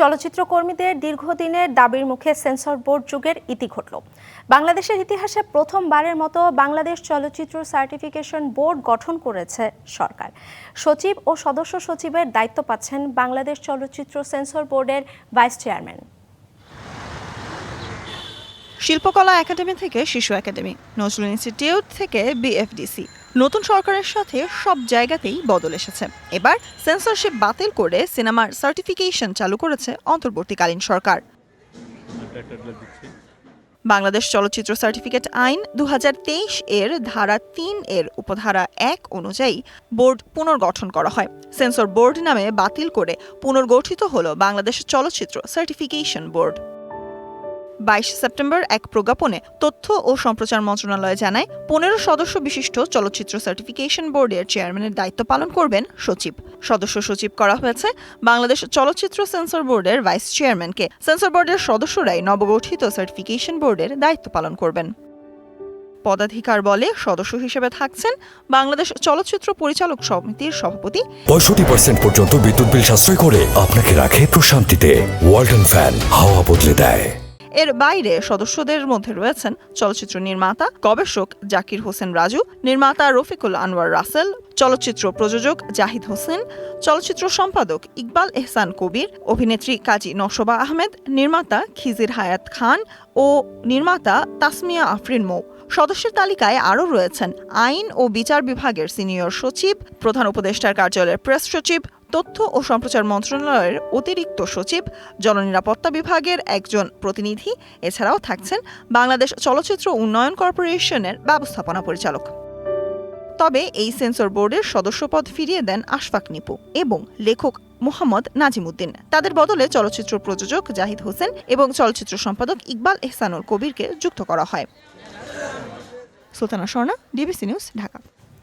চলচ্চিত্র কর্মীদের দীর্ঘদিনের দাবির মুখে সেন্সর বোর্ড যুগের ইতি ঘটল। বাংলাদেশের ইতিহাসে প্রথমবারের মতো বাংলাদেশ চলচ্চিত্র সার্টিফিকেশন বোর্ড গঠন করেছে সরকার। সচিব ও সদস্য সচিবের দায়িত্ব পাচ্ছেন বাংলাদেশ চলচ্চিত্র সেন্সর বোর্ডের ভাইস চেয়ারম্যান। শিল্পকলা একাডেমি থেকে শিশু একাডেমি, নজরুল ইনস্টিটিউট থেকে বিএফডিসি নতুন সরকারের সাথে সব জায়গাতেই বদল এসেছে। এবার সেন্সরশিপ বাতিল করে সিনেমার সার্টিফিকেশন চালু করেছে অন্তর্বর্তীকালীন সরকার। বাংলাদেশ চলচ্চিত্র সার্টিফিকেট আইন দু হাজার তেইশ এর ধারা তিন এর উপধারা এক অনুযায়ী বোর্ড পুনর্গঠন করা হয়। সেন্সর বোর্ড নামে বাতিল করে পুনর্গঠিত হল বাংলাদেশ চলচ্চিত্র সার্টিফিকেশন বোর্ড। বাইশ সেপ্টেম্বর এক প্রজ্ঞাপনে তথ্য ও সম্প্রচার মন্ত্রণালয় জানায়, পনেরো সদস্য বিশিষ্ট চলচ্চিত্র সার্টিফিকেশন বোর্ডের চেয়ারম্যানের দায়িত্ব পালন করবেন সচিব। সদস্য সচিব করা হয়েছে বাংলাদেশ চলচ্চিত্র সেন্সর বোর্ডের ভাইস চেয়ারম্যানকে সেন্সর বোর্ডের সদস্যরাই নবগঠিত সার্টিফিকেশন বোর্ডের দায়িত্ব পালন করবেন। পদাধিকার বলে সদস্য হিসেবে থাকছেন বাংলাদেশ চলচ্চিত্র পরিচালক সমিতির সভাপতি। পঁয়ষট্টি পার্সেন্ট পর্যন্ত বিদ্যুৎ বিল সাশ্রয় করে আপনাকে রাখে প্রশান্তিতে। ওয়ালটন ফ্যান হাওয়া বদলে দেয়। এর বাইরে সদস্যদের মধ্যে রয়েছেন চলচ্চিত্র নির্মাতা, গবেষক জাকির হোসেন রাজু, নির্মাতা রফিকুল আনোয়ার রাসেল, চলচ্চিত্র প্রযোজক জাহিদ হোসেন, চলচ্চিত্র সম্পাদক ইকবাল এহসান কবির, অভিনেত্রী কাজী নশোবা আহমেদ, নির্মাতা খিজির হায়াত খান ও নির্মাতা তাসমিয়া আফরিন মৌ। সদস্যের তালিকায় আরও রয়েছেন আইন ও বিচার বিভাগের সিনিয়র সচিব, প্রধান উপদেষ্টার কার্যালয়ের প্রেস সচিব তথ্য ও সম্প্রচার মন্ত্রণালয়ের অতিরিক্ত সচিব, জননিরাপত্তা বিভাগের একজন প্রতিনিধি, এছাড়াও থাকছেন বাংলাদেশ চলচ্চিত্র উন্নয়ন কর্পোরেশনের ব্যবস্থাপনা পরিচালক। তবে এই সেন্সর বোর্ডের সদস্যপদ ফিরিয়ে দেন আশফাক নিপু এবং লেখক মোহাম্মদ নাজিমুদ্দিন তাদের বদলে চলচ্চিত্র প্রযোজক জাহিদ হোসেন এবং চলচ্চিত্র সম্পাদক ইকবাল এহসানুল কবিরকে যুক্ত করা হয়। Sultana Swarna, DBC news, Dhaka.